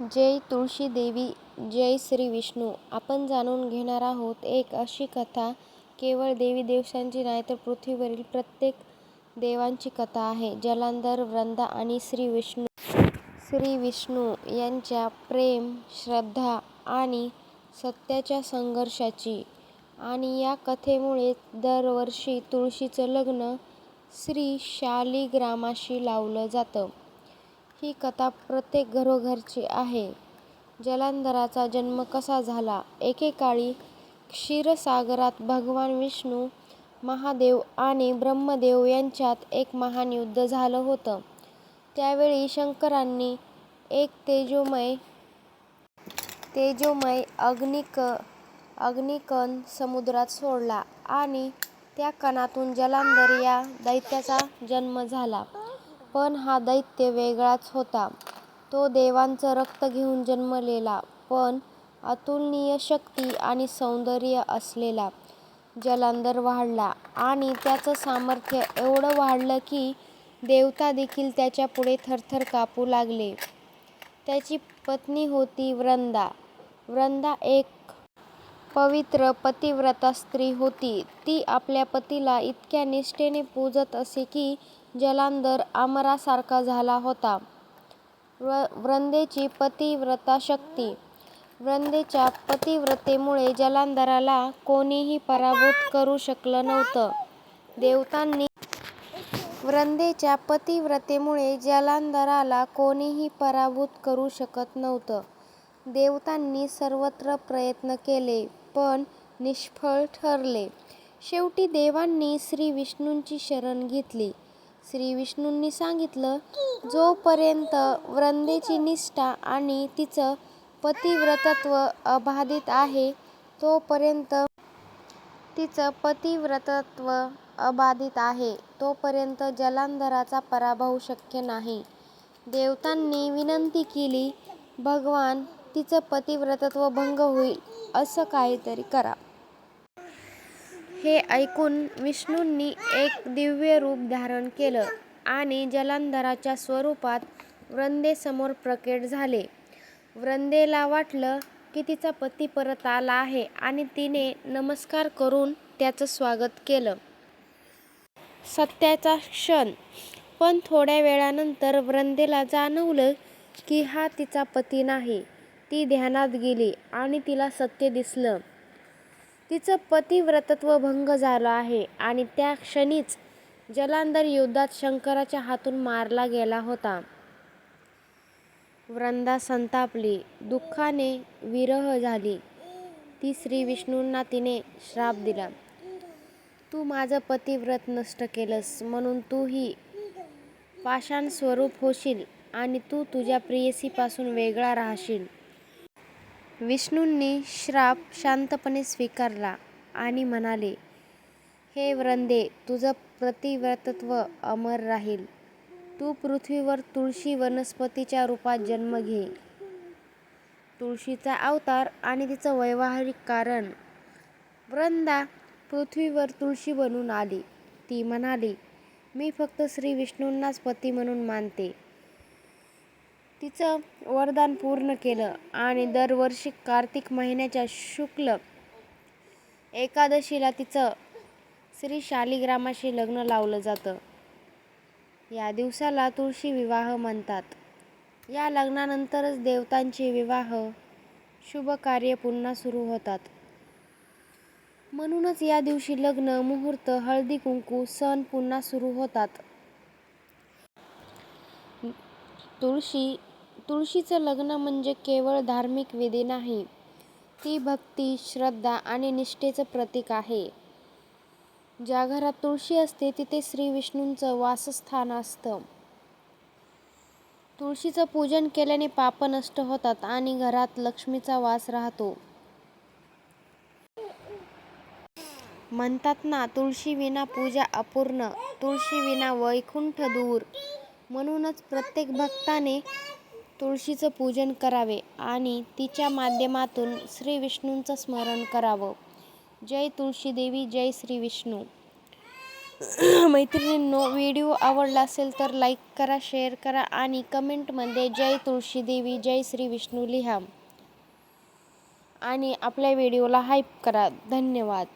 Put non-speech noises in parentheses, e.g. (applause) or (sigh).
जय तुळशी देवी जय श्री विष्णू. आपण जाणून घेणार आहोत एक अशी कथा. केवळ देवी देवतांची नाही तर पृथ्वीवरील प्रत्येक देवांची कथा आहे. जलांधर वृंदा आणि श्री विष्णू. श्री विष्णू यांच्या प्रेम श्रद्धा आणि सत्याच्या संघर्षाची आणि या कथेमुळे दरवर्षी तुळशीचं लग्न श्री शालिग्रामाशी लावलं जातं. ही कथा प्रत्येक घरोघरची आहे. जलंधराचा जन्म कसा झाला? एकेकाळी क्षीरसागरात भगवान विष्णू महादेव आणि ब्रह्मदेव यांच्यात एक महान युद्ध झालं होतं. त्यावेळी शंकरांनी एक तेजोमय तेजोमय अग्निक अग्निकण समुद्रात सोडला आणि त्या कणातून जलांधर या दैत्याचा जन्म झाला. पण हा दैत्य वेगळाच होता. तो देवांचं रक्त घेऊन जन्मलेला पण अतुलनीय शक्ती आणि सौंदर्य असलेला. जलंधर वाढला आणि त्याचं सामर्थ्य एवढं वाढलं की देवता देखील त्याच्यापुढे थरथर कापू लागले. त्याची पत्नी होती वृंदा. वृंदा एक पवित्र पतिव्रता स्त्री होती. ती आपल्या पतीला इतक्या निष्ठेने पूजत असे की जलांधर आमरासारखा झाला होता. व्र वृंदेची पतिव्रता शक्ती. वृंदेच्या पतिव्रतेमुळे जलांधराला कोणीही पराभूत करू शकलं नव्हतं. देवतांनी वृंदेच्या पतिव्रतेमुळे जलांधराला कोणीही पराभूत करू शकत नव्हतं. देवतांनी सर्वत्र प्रयत्न केले पण निष्फळ ठरले. शेवटी देवांनी श्री विष्णूंची शरण घेतली. श्री विष्णूंनी सांगितलं जोपर्यंत वृंदेची निष्ठा आणि तिचं पतिव्रतत्व अबाधित आहे तोपर्यंत तिचं पतिव्रतत्व अबाधित आहे तोपर्यंत जलांधराचा पराभव शक्य नाही. देवतांनी विनंती केली भगवान तिचं पतिव्रतत्व भंग होईल असं काहीतरी करा. हे ऐकून विष्णूंनी एक दिव्य रूप धारण केलं आणि जलंधराच्या स्वरूपात वृंदेसमोर प्रकट झाले. वृंदेला वाटलं की तिचा पती परत आला आहे आणि तिने नमस्कार करून त्याचं स्वागत केलं. सत्याचा क्षण. पण थोड्या वेळानंतर वृंदेला जाणवलं की हा तिचा पती नाही. ती ध्यानात गेली आणि तिला सत्य दिसलं. तिचं पतिव्रतत्व भंग झालं आहे आणि त्या क्षणीच जलांधर युद्धात शंकराच्या हातून मारला गेला होता. वृंदा संतापली. दुःखाने विरह झाली. ती श्री विष्णूंना तिने श्राप दिला. तू माझं पतिव्रत नष्ट केलंस म्हणून तूही पाषाण स्वरूप होशील आणि तू तुझ्या प्रेयसीपासून वेगळा राहशील. विष्णूंनी श्राप शांतपणे स्वीकारला आणि म्हणाले हे व्रंदे तुझं प्रतिव्रतत्व अमर राहील. तू पृथ्वीवर तुळशी वनस्पतीच्या रूपात जन्म घे. तुळशीचा अवतार आणि तिचं वैवाहिक कारण वृंदा पृथ्वीवर तुळशी बनून आली. ती म्हणाली मी फक्त श्री विष्णूंनाच पती म्हणून मानते. तिचं वरदान पूर्ण केलं आणि दरवर्षी कार्तिक महिन्याच्या शुक्ल एकादशीला तिचं श्री शालिग्रामाशी लग्न लावलं जातं. या दिवसाला तुळशी विवाह म्हणतात. या लग्नानंतरच देवतांचे विवाह शुभ कार्य पुन्हा सुरू होतात. म्हणूनच या दिवशी लग्न मुहूर्त हळदी कुंकू सण पुन्हा सुरू होतात. तुळशी तुळशीचं लग्न म्हणजे केवळ धार्मिक विधी नाही ती भक्ती श्रद्धा आणि निष्ठेचं प्रतीक आहे. ज्या घरात तुळशी असते तिथे श्री विष्णूंचं वासस्थान असतं. तुळशीचं पूजन केल्याने पाप नष्ट होतात आणि घरात लक्ष्मीचा वास राहतो. म्हणतात ना तुळशी विना पूजा अपूर्ण तुळशी विना वैकुंठ दूर. म्हणूनच प्रत्येक भक्ताने तुळशीचं पूजन करावे आणि तिच्या माध्यमातून श्री विष्णूंचं स्मरण करावं. जय तुळशी देवी जय श्री विष्णू. (clears throat) मैत्रिणींनो व्हिडिओ आवडला असेल तर लाईक करा शेअर करा आणि कमेंटमध्ये जय तुळशी देवी जय श्री विष्णू लिहा. आणि आपल्या व्हिडिओला हाईप करा. धन्यवाद.